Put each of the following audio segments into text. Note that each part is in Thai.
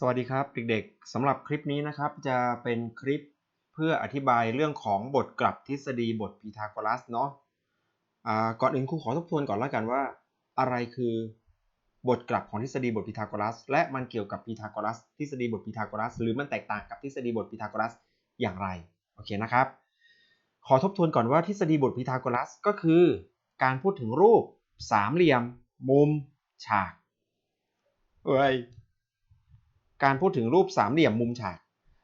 สวัสดีครับเด็กๆสำหรับคลิปนี้นะครับจะเป็นคลิปเพื่ออธิบายเรื่องของบทกลับทฤษฎีบทพีทาโกรัสเนาะอ่าก่อนอื่นครูขอทบทวนก่อนแล้วกันว่า อะไรคือบทกลับของทฤษฎีบทพีทาโกรัส และมันเกี่ยวกับพีทาโกรัส ทฤษฎีบทพีทาโกรัส หรือมันแตกต่างกับทฤษฎีบทพีทาโกรัสอย่างไรโอเคนะครับ ขอทบทวนก่อนว่าทฤษฎีบทพีทาโกรัสก็คือ การพูดถึงรูปสามเหลี่ยม มุม ฉากเอ้ย การพูดถึงรูปสามเหลี่ยมมุมฉาก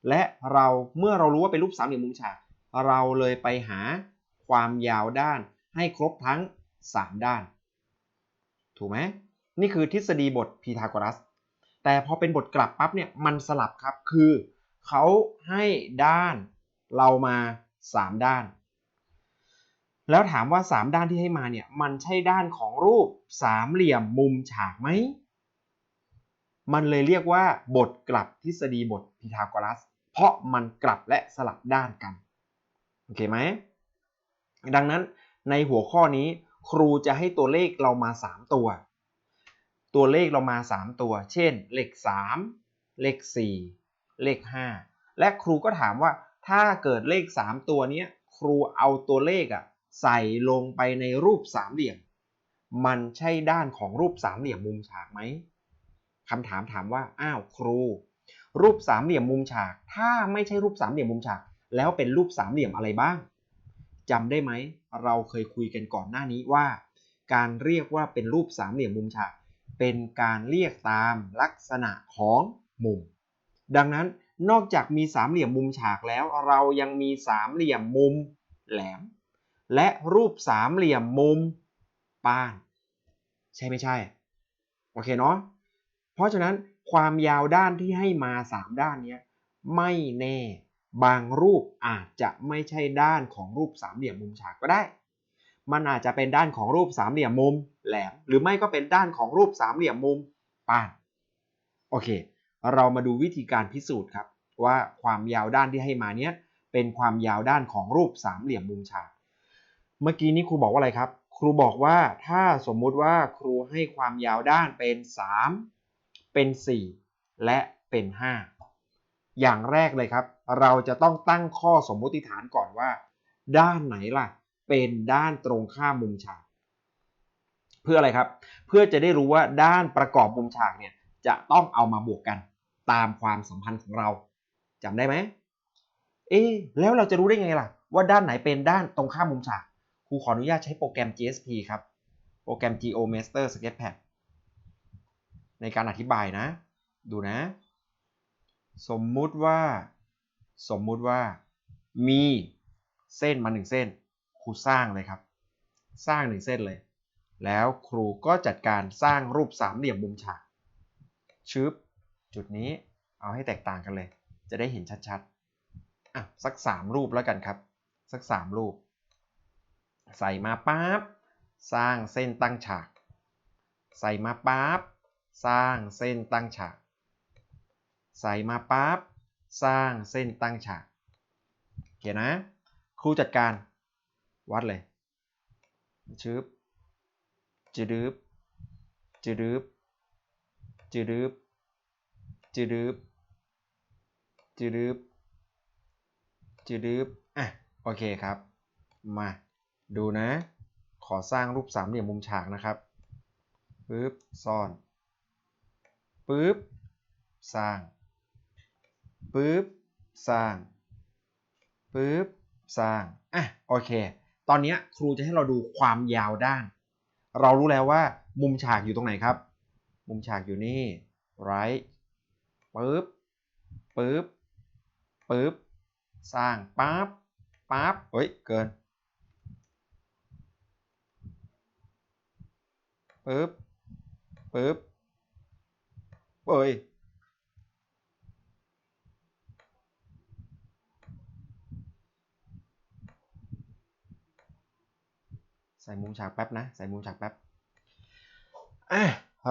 และเราเมื่อเรารู้ว่าเป็นรูปสามเหลี่ยมมุมฉาก เราเลยไปหาความยาวด้านให้ครบทั้ง 3 ด้าน ถูกไหมนี่คือทฤษฎีบทพีทาโกรัส แต่พอเป็นบทกลับปั๊บเนี่ยมันสลับครับคือเขาให้ด้านเรามา 3 ด้าน แล้วถามว่า 3 ด้านที่ให้มาเนี่ยมันใช่ด้านของรูปสามเหลี่ยมมุมฉากไหม มันเลยเรียกว่าบทกลับทฤษฎีบทพีทาโกรัส เพราะมันกลับและสลับด้านกัน โอเคไหม ดังนั้นในหัวข้อนี้ครูจะให้ตัวเลขเรามา 3 ตัว ตัวเลขเรามา 3 ตัว เช่น เลข 3 เลข 4 เลข 5 และครูก็ถามว่าถ้าเกิดเลข 3 ตัวนี้ครูเอาตัวเลขอะใส่ลงไปในรูปสามเหลี่ยม มันใช่ด้านของรูปสามเหลี่ยมมุมฉากไหม คำถามถามว่าอ้าวครู รูปสามเหลี่ยมมุมฉาก ถ้าไม่ใช่รูปสามเหลี่ยมมุมฉาก แล้วเป็นรูปสามเหลี่ยมอะไรบ้างจำได้ไหมเราเคยคุยกันก่อนหน้านี้ว่า การเรียกว่าเป็นรูปสามเหลี่ยมมุมฉาก เป็นการเรียกตามลักษณะของมุม ดังนั้นนอกจากมีสามเหลี่ยมมุมฉากแล้ว เรายังมีสามเหลี่ยมมุมแหลม และรูปสามเหลี่ยมมุมป้าน ใช่ไม่ใช่ โอเคเนาะ เพราะฉะนั้นความยาวด้านที่ให้มา 3 ด้านนี้ไม่แน่บางรูปอาจจะไม่ใช่ด้านของรูปสามเหลี่ยมมุมฉากก็ได้ มันอาจจะเป็นด้านของรูปสามเหลี่ยมมุมแหลมหรือไม่ก็เป็นด้านของรูปสามเหลี่ยมมุมป้านโอเค เรามาดูวิธีการพิสูจน์ครับ ว่าความยาวด้านที่ให้มาเนี้ยเป็นความยาวด้านของรูปสามเหลี่ยมมุมฉาก เมื่อกี้นี้ครูบอกว่าอะไรครับ ครูบอกว่าถ้าสมมุติว่าครูให้ความยาวด้านเป็น3 เป็น 4 และเป็น 5 อย่างแรกเลยครับ เราจะต้องตั้งข้อสมมุติฐานก่อนว่า ด้านไหนล่ะ เป็นด้านตรงข้ามมุมฉาก เพื่ออะไรครับ เพื่อจะได้รู้ว่าด้านประกอบมุมฉากเนี่ยจะต้องเอามาบวกกันตามความสัมพันธ์ของเราจำได้ไหมเอ๊แล้วเราจะรู้ได้ไงล่ะ ว่าด้านไหนเป็นด้านตรงข้ามมุมฉากครูขออนุญาตใช้โปรแกรม GSP ครับ โปรแกรม GeoMaster Sketchpad ในการอธิบายนะ ดูนะ สมมุติว่า สมมุติว่า มีเส้นมาหนึ่งเส้น ครูสร้างเลยครับ สร้างหนึ่งเส้นเลย แล้วครูก็จัดการสร้างรูปสามเหลี่ยมมุมฉากชึบจุดนี้เอาให้แตกต่างกันเลย จะได้เห็นชัดๆอะสัก 3 รูปแล้วกันครับ สัก 3 รูป ใส่มาปั๊บสร้างเส้นตั้งฉาก ใส่มาปั๊บ สร้างเส้นตั้งฉาก ใส่มาปั๊บสร้างเส้นตั้งฉากโอเคนะ ครูจัดการวัดเลยชึบจืดึบจืดึบจืดึบจืดึบจืดึบจืดึบอะโอเคครับ มาดูนะ ขอสร้างรูปสามเหลี่ยมมุมฉากนะครับปึ๊บซ่อน ปึ๊บสร้างปึ๊บสร้างปึ๊บสร้างอะโอเค ตอนนี้ครูจะให้เราดูความยาวด้าน เรารู้แล้วว่ามุมฉากอยู่ตรงไหนครับ มุมฉากอยู่นี่ right ปึ๊บปึ๊บปึ๊บสร้างปั๊บปั๊บเฮ้ย เกินปึ๊บปึ๊บ เอ้ยใส่มุมฉากแป๊บนะ ใส่มุมฉากแป๊บ อะ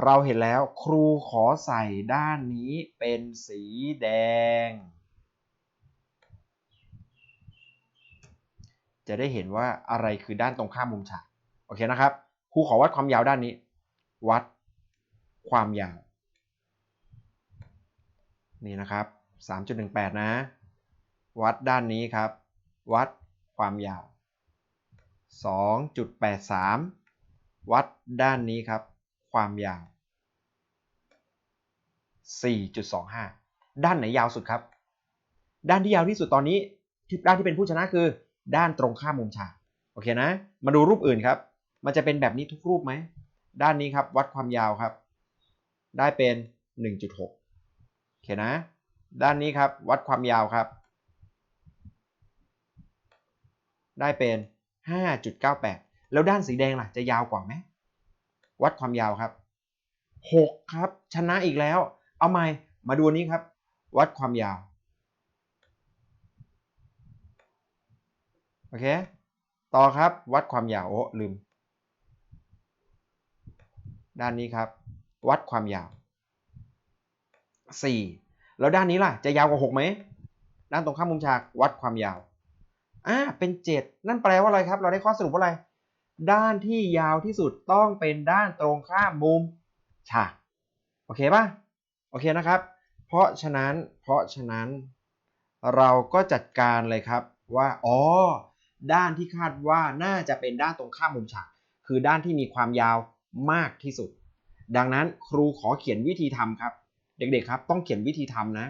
เราเห็นแล้วครูขอใส่ด้านนี้เป็นสีแดง จะได้เห็นว่าอะไรคือด้านตรงข้ามมุมฉาก โอเคนะครับ ครูขอวัดความยาวด้านนี้ วัดความยาว นี่นะครับ 3.18 นะ วัดด้านนี้ครับ วัดความยาว 2.83 วัดด้านนี้ครับ ความยาว 4.25 ด้านไหนยาวสุดครับ ด้านที่ยาวที่สุดตอนนี้ที่ด้านที่เป็นผู้ชนะคือ ด้านตรงข้ามมุมฉากโอเคนะ มาดูรูปอื่นครับ มันจะเป็นแบบนี้ทุกรูปไหม ด้านนี้ครับ วัดความยาวครับ ได้เป็น 1.6 โอเคนะ ด้านนี้ครับวัดความยาวครับ ได้เป็น 5.98 แล้วด้านสีแดงล่ะ จะยาวกว่าไหมวัดความยาวครับ 6 ครับ ชนะอีกแล้ว เอาใหม่มาดูนี้ครับ วัดความยาวโอเค ต่อครับ วัดความยาวโอ้ลืม ด้านนี้ครับ วัดความยาว 4 แล้วด้านนี้ล่ะ จะยาวกว่า6ไหมด้านตรงข้ามมุมฉากวัดความยาวอ่าเป็น 7 นั่นแปลว่าอะไรครับ เราได้ข้อสรุปว่าอะไร ด้านที่ยาวที่สุดต้องเป็นด้านตรงข้ามมุมฉากโอเคป่ะโอเคนะครับ เพราะฉะนั้นเพราะฉะนั้นเราก็จัดการเลยครับว่าอ๋อด้านที่คาดว่าน่าจะเป็นด้านตรงข้ามมุมฉาก คือด้านที่มีความยาวมากที่สุด ดังนั้นครูขอเขียนวิธีทำครับ เด็กๆครับต้องเขียนวิธีทำนะ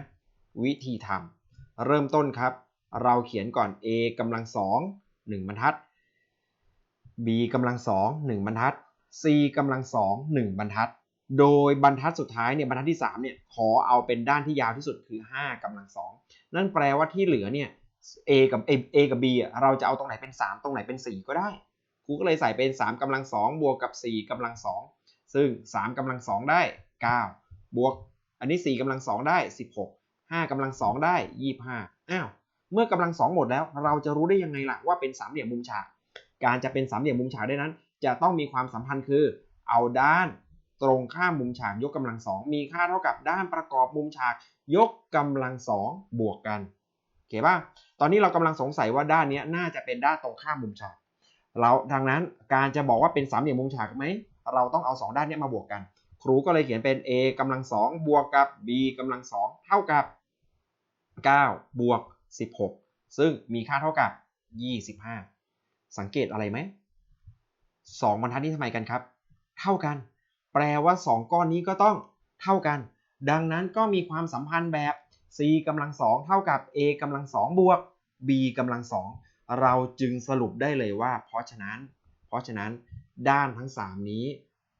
วิธีทำเริ่มต้นครับ เราเขียนก่อน a กำลังสองหนึ่งบรรทัด b กำลังสองหนึ่งบรรทัด c กำลังสองหนึ่งบรรทัด โดยบรรทัดสุดท้ายเนี่ยบรรทัดที่3เนี่ยขอเอาเป็นด้านที่ยาวที่สุดคือ 5กำลังสองนั่นแปลว่าที่เหลือเนี่ย a กับ a, a กับ b เราจะเอาตรงไหนเป็น 3 ตรงไหนเป็น 4 ก็ได้ครูก็เลยใส่เป็น 3กำลังสองบวกกับ 4กำลังสองซึ่ง 3กำลังสองได้ 9 บวก อันนี้ 4กำลังสองได้ 16 5กำลังสองได้ 25 อ้าว เมื่อกำลังสองหมดแล้ว เราจะรู้ได้ยังไงล่ะว่าเป็นสามเหลี่ยมมุมฉาก การจะเป็นสามเหลี่ยมมุมฉากได้นั้น จะต้องมีความสัมพันธ์คือ เอาด้านตรงข้ามมุมฉากยกกำลังสองมีค่าเท่ากับด้านประกอบมุมฉากยกกำลังสองบวกกันโอเคป่ะ ตอนนี้เรากำลังสงสัยว่าด้านนี้น่าจะเป็นด้านตรงข้ามมุมฉาก เราดังนั้นการจะบอกว่าเป็นสามเหลี่ยมมุมฉากไหม เราต้องเอาสองด้านนี้มาบวกกัน ครูก็เลยเขียนเป็น a กำลังสองบวกกับ b กำลังสองเท่ากับ 9 บวก 16 ซึ่งมีค่าเท่ากับ 25 สังเกตอะไรไหม2บรรทัดนี้ทำไมกันครับ เท่ากัน แปลว่า 2 ก้อนนี้ก็ต้องเท่ากัน ดังนั้นก็มีความสัมพันธ์แบบ c กำลังสองเท่ากับ a กำลังสองบวก b กำลังสองเราจึงสรุปได้เลยว่า เพราะฉะนั้น เพราะฉะนั้นด้านทั้ง 3 นี้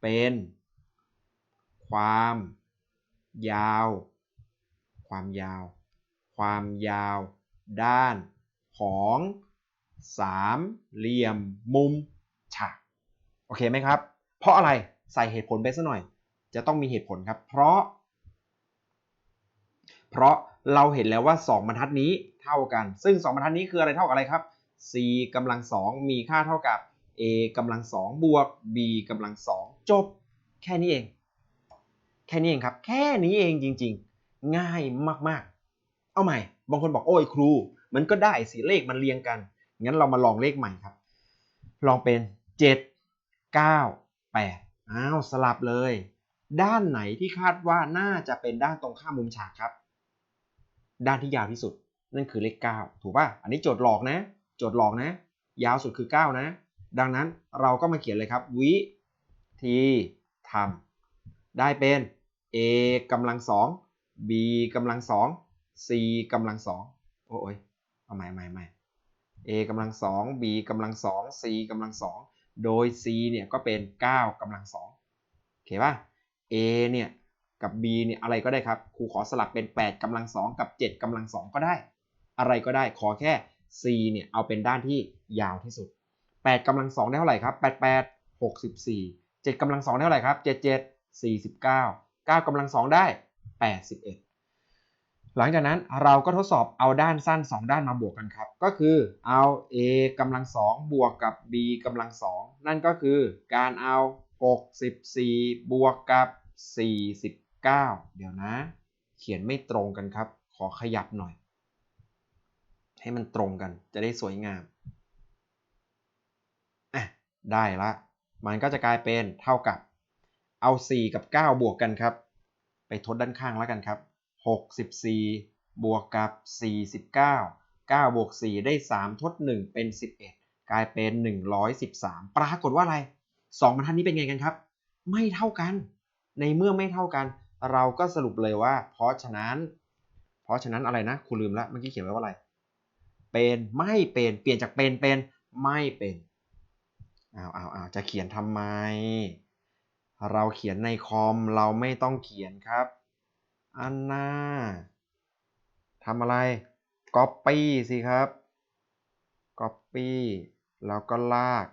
เป็น ความ ยาว ความยาว ความยาว ด้าน ของสามเหลี่ยมมุมฉากโอเคไหมครับ เพราะอะไรใส่เหตุผลไปซะหน่อย จะต้องมีเหตุผลครับ เพราะ เพราะเราเห็นแล้วว่า 2 บรรทัดนี้เท่ากัน ซึ่ง 2 บรรทัดนี้คืออะไรเท่ากับอะไรครับ c กำลังสองมีค่าเท่ากับ a กำลังสองบวก b กำลังสองจบ แค่นี้เอง แค่นี้เองครับ แค่นี้เองจริง ๆ ง่ายมากๆ เอาใหม่ บางคนบอกโอ้ยครู มันก็ได้สิเลขมันเรียงกัน งั้นเรามาลองเลขใหม่ครับ ลองเป็น 7 9 8อ้าวสลับเลย ด้านไหนที่คาดว่าน่าจะเป็นด้านตรงข้ามมุมฉากครับ ด้านที่ยาวที่สุด นั่นคือเลข 9 ถูกป่ะ อันนี้โจทย์หลอกนะ โจทย์หลอกนะ ยาวสุดคือ 9 นะ ดังนั้นเราก็มาเขียนเลยครับ วิธีทำได้เป็น a กำลังสอง b กำลังสอง c กำลังสองโอ้ยเอาใหม่ใหม่ใหม่ a กำลังสอง b กำลังสอง c กำลังสองโดย c เนี่ยก็เป็น 9กำลังสองโอเคป่ะ a เนี่ยกับ b เนี่ยอะไรก็ได้ครับครูขอสลับเป็น 8กำลังสองกับ 7กำลังสองก็ได้ อะไรก็ได้ขอแค่ c เนี่ยเอาเป็นด้านที่ยาวที่สุด 8กำลังสองได้เท่าไหร่ครับ 88 64 7กำลังสองได้เท่าไหร่ครับ 77 49 9กำลังสองได้ 81 หลังจากนั้นเราก็ทดสอบเอาด้านสั้น 2 ด้านมาบวกกันครับ ก็คือเอา a กำลังสองบวกกับ b กำลังสองนั่นก็คือการเอา 64 บวกกับ 49 เดี๋ยวนะ เขียนไม่ตรงกันครับ ขอขยับหน่อย ให้มันตรงกันจะได้สวยงามอะได้ละ มันก็จะกลายเป็นเท่ากับ เอา 4 กับ 9 บวกกันครับ ไปทดด้านข้างแล้วกันครับ 64 บวกกับ 49 9บวก4ได้ 3 ทด 1 เป็น 11 กลายเป็น 113 ปรากฏว่าอะไร 2บรรทัดนี้เป็นไงกันครับ ไม่เท่ากัน ในเมื่อไม่เท่ากัน เราก็สรุปเลยว่า เพราะฉะนั้น เพราะฉะนั้นอะไรนะครูลืมละเมื่อกี้เขียนไว้ว่าอะไร เป็นไม่เป็นเปลี่ยนจากเป็นเป็นไม่เป็นอ้าวอ้าวอ้าวจะเขียนทำไม เราเขียนในคอมเราไม่ต้องเขียนครับอันน่าทำอะไร Copy สิครับ Copy แล้วก็ลาก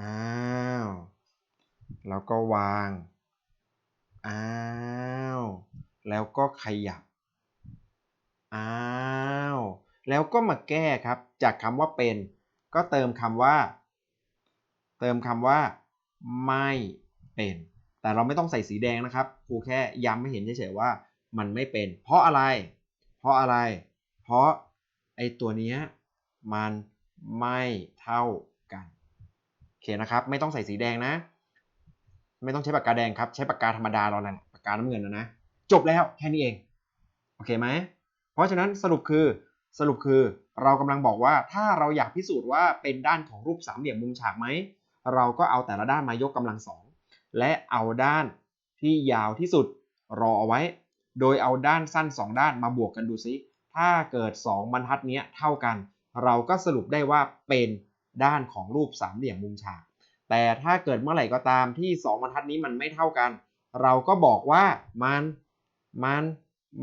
อ้าว แล้วก็วาง อ้าว แล้วก็ขยับ อ้าว แล้วก็มาแก้ครับ จากคำว่าเป็น ก็เติมคำว่า เติมคำว่า ไม่เป็น แต่เราไม่ต้องใส่สีแดงนะครับครูแค่ย้ำให้เห็นเฉยๆว่ามันไม่เป็น เพราะอะไร เพราะอะไร เพราะไอตัวนี้มันไม่เท่ากันโอเคนะครับ ไม่ต้องใส่สีแดงนะ ไม่ต้องใช้ปากกาแดงครับ ใช้ปากกาธรรมดาเรานั่นปากกาน้ำเงินนะนะจบแล้วแค่นี้เองโอเคไหมเพราะฉะนั้นสรุปคือสรุปคือเรากำลังบอกว่าถ้าเราอยากพิสูจน์ว่าเป็นด้านของรูปสามเหลี่ยมมุมฉากไหม เราก็เอาแต่ละด้านมายกกำลังสองและเอาด้านที่ยาวที่สุดรอเอาไว้ โดยเอาด้านสั้น 2 ด้านมาบวกกันดูซิ ถ้าเกิด 2 บรรทัดนี้เท่ากัน เราก็สรุปได้ว่าเป็นด้านของรูปสามเหลี่ยมมุมฉาก แต่ถ้าเกิดเมื่อไหร่ก็ตามที่ 2 บรรทัดนี้มันไม่เท่ากัน เราก็บอกว่ามันมัน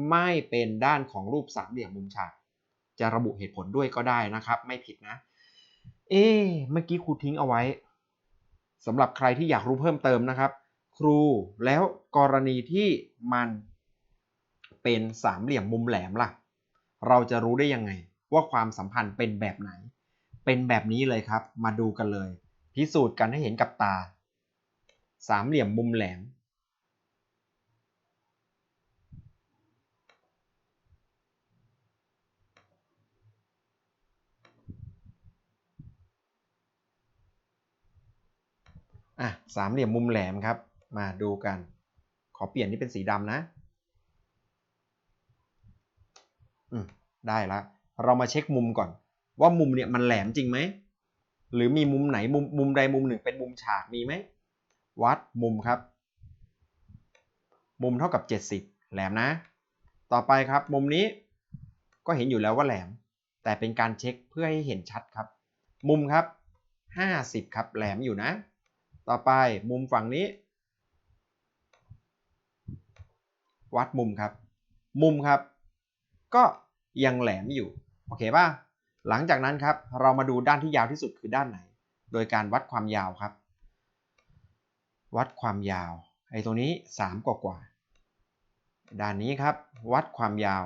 ไม่เป็นด้านของรูปสามเหลี่ยมมุมฉาก จะระบุเหตุผลด้วยก็ได้นะครับ ไม่ผิดนะ เอ๊เมื่อกี้ครูทิ้งเอาไว้ สำหรับใครที่อยากรู้เพิ่มเติมนะครับ ครูแล้วกรณีที่มันเป็นสามเหลี่ยมมุมแหลมล่ะ เราจะรู้ได้ยังไง ว่าความสัมพันธ์เป็นแบบไหน เป็นแบบนี้เลยครับ มาดูกันเลย พิสูจน์กันให้เห็นกับตา สามเหลี่ยมมุมแหลม อะสามเหลี่ยมมุมแหลมครับ มาดูกัน ขอเปลี่ยนนี่เป็นสีดำนะ อืมได้ละเรามาเช็คมุมก่อน ว่ามุมเนี่ยมันแหลมจริงไหม หรือมีมุมไหนมุมมุมใดมุมหนึ่งเป็นมุมฉากมีไหม วัดมุมครับ มุมเท่ากับ 70 แหลมนะ ต่อไปครับมุมนี้ก็เห็นอยู่แล้วว่าแหลม แต่เป็นการเช็คเพื่อให้เห็นชัดครับ มุมครับ 50 ครับแหลมอยู่นะ ต่อไปมุมฝั่งนี้ วัดมุมครับ มุมครับ ก็ยังแหลมอยู่ โอเคป่ะ หลังจากนั้นครับ เรามาดูด้านที่ยาวที่สุดคือด้านไหน โดยการวัดความยาวครับ วัดความยาว ไอ้ตรงนี้ 3 กว่ากว่า ด้านนี้ครับ วัดความยาว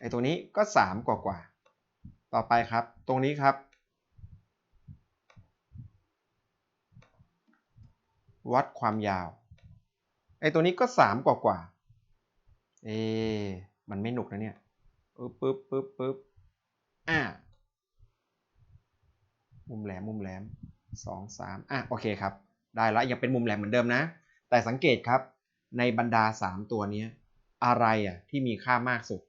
ไอ้ตรงนี้ก็ 3 กว่ากว่า ต่อไปครับ ตรงนี้ครับ วัดความยาว ไอ้ตัวนี้ก็ 3 กว่ากว่า เอ๊มันไม่หนุกนะเนี่ยปึ๊บปึ๊บปึ๊บปึ๊บอ่ามุมแหลมมุมแหลมสองสามอะโอเคครับ ได้แล้วยังเป็นมุมแหลมเหมือนเดิมนะ แต่สังเกตครับในบรรดา 3 ตัวนี้อะไรอะที่มีค่ามากสุด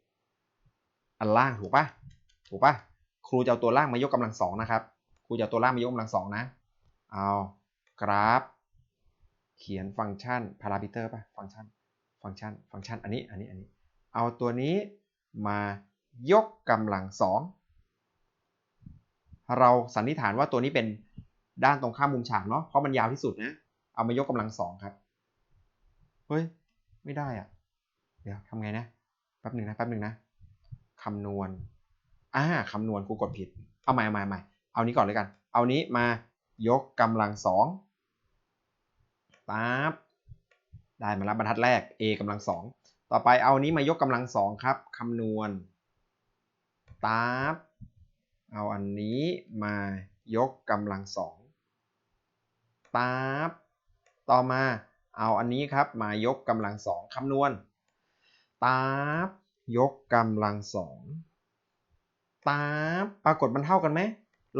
อันล่างถูกปะถูกปะครูจะเอาตัวล่างมายกกำลังสองนะครับ ครูจะเอาตัวล่างมายกกำลังสองนะ เอากราฟ เขียนฟังก์ชันพารามิเตอร์ป่ะฟังก์ชันฟังก์ชันฟังก์ชันอันนี้อันนี้อันนี้ เอาตัวนี้มายกกำลังสองเราสันนิษฐานว่าตัวนี้เป็นด้านตรงข้ามมุมฉากเนาะเพราะมันยาวที่สุดนะเอามายกกำลังสองครับเฮ้ยไม่ได้อะเดี๋ยวทำไงนะแป๊บหนึ่งนะแป๊บหนึ่งนะคำนวณอ่าคำนวณกูกดผิดเอาใหม่เอาใหม่เอาใหม่เอานี้ก่อนเลยกัน เอานี้มายกกำลังสอง ปั๊บได้มาแล้วบรรทัดแรก a กำลังสองต่อไปเอานี้มายกกำลังสองครับคำนวณปั๊บเอาอันนี้มายกกำลังสองปั๊บต่อมาเอาอันนี้ครับมายกกำลังสองคำนวณปั๊บยกกำลังสองปั๊บปรากฏมันเท่ากันไหม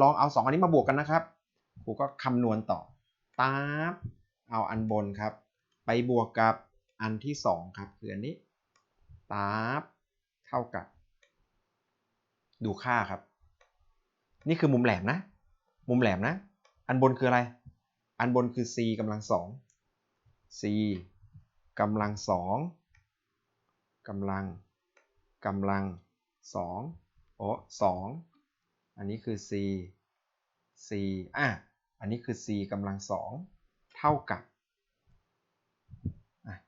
ลองเอาสองอันนี้มาบวกกันนะครับครูก็คำนวณต่อปั๊บ เอาอันบนครับ ไปบวกกับอันที่สองครับคืออันนี้ตาบเท่ากับ ดูค่าครับ นี่คือมุมแหลมนะ มุมแหลมนะ อันบนคืออะไร อันบนคือ c กำลังสอง c กำลังสองกำลังกำลังสองโอ้สองอันนี้คือ c c อะอันนี้คือ c กำลังสอง เท่ากับ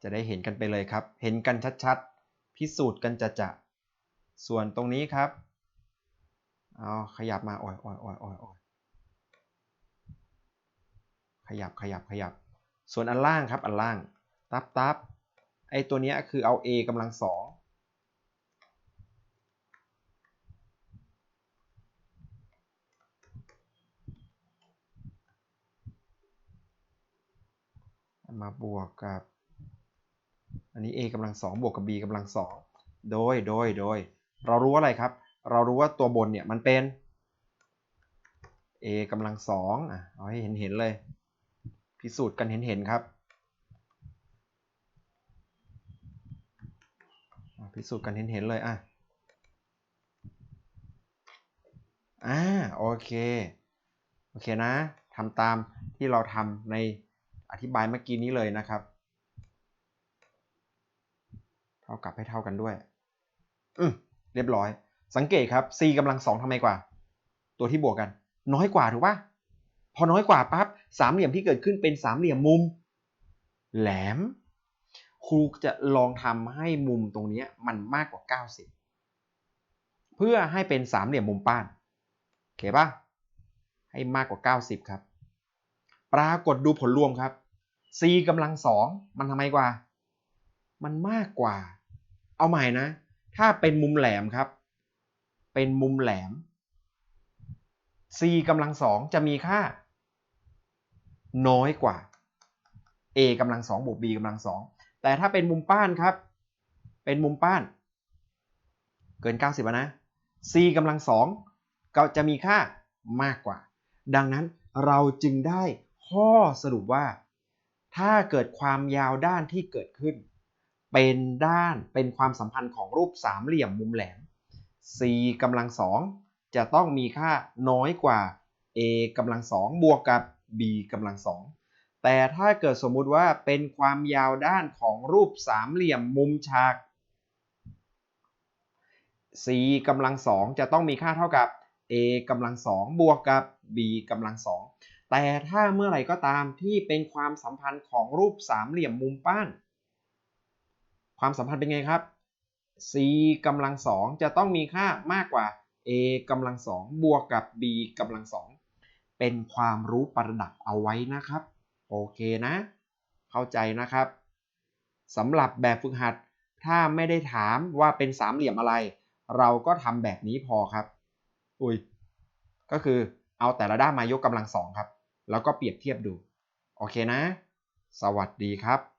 จะได้เห็นกันไปเลยครับ เห็นกันชัดๆ พิสูจน์กันจะจะส่วนตรงนี้ครับ เอาขยับมาอ่อยอ่อยอ่อยอ่อยอ่อยขยับขยับขยับ ส่วนอันล่างครับอันล่าง ตับตับไอตัวนี้คือเอา a กำลังสอง มาบวกกับ อันนี้ a กำลังสองบวกกับ b กำลังสองโดยโดยโดย เรารู้อะไรครับ เรารู้ว่าตัวบนเนี่ยมันเป็น a กำลังสองอะเอาให้เห็นเห็นเลย พิสูจน์กันเห็นเห็นครับพิสูจน์กันเห็นเห็นเลยอะอ่าโอเค โอเคนะทำตามที่เราทำใน อธิบายเมื่อกี้นี้เลยนะครับ เท่ากับให้เท่ากันด้วย อืมเรียบร้อย สังเกตครับ c กำลังสองทำไมกว่า ตัวที่บวกกัน น้อยกว่าถูกปะพอน้อยกว่าปั๊บสามเหลี่ยมที่เกิดขึ้นเป็นสามเหลี่ยมมุม แหลม ครูจะลองทำให้มุมตรงนี้มันมากกว่า 90 เพื่อให้เป็นสามเหลี่ยมมุมป้านโอเคปะให้มากกว่า 90 ครับ ปรากฏดูผลรวมครับ c กำลังสองมันทำไมกว่า มันมากกว่า เอาใหม่นะ ถ้าเป็นมุมแหลมครับ เป็นมุมแหลม c กำลังสองจะมีค่า น้อยกว่า a กำลังสองบวก b กำลังสองแต่ถ้าเป็นมุมป้านครับ เป็นมุมป้าน เกิน 90นะ c กำลังสองก็จะมีค่ามากกว่า ดังนั้นเราจึงได้ข้อสรุปว่า ถ้าเกิดความยาวด้านที่เกิดขึ้น เป็นด้านเป็นความสัมพันธ์ของรูปสามเหลี่ยมมุมแหลม c กำลังสองจะต้องมีค่าน้อยกว่า a กำลังสองบวกกับ b กำลังสองแต่ถ้าเกิดสมมุติว่าเป็นความยาวด้านของรูปสามเหลี่ยมมุมฉาก c กำลังสองจะต้องมีค่าเท่ากับ a กำลังสองบวกกับ b กำลังสอง แต่ถ้าเมื่อไหร่ก็ตามที่เป็นความสัมพันธ์ของรูปสามเหลี่ยมมุมป้าน ความสัมพันธ์เป็นไงครับ c กำลังสองจะต้องมีค่ามากกว่า a กำลังสองบวกกับ b กำลังสองเป็นความรู้ประดับเอาไว้นะครับ โอเคนะ เข้าใจนะครับสำหรับแบบฝึกหัด ถ้าไม่ได้ถามว่าเป็นสามเหลี่ยมอะไร เราก็ทำแบบนี้พอครับ อุ้ยก็คือเอาแต่ละด้านมายกกำลังสองครับ แล้วก็เปรียบเทียบดู โอเคนะ สวัสดีครับ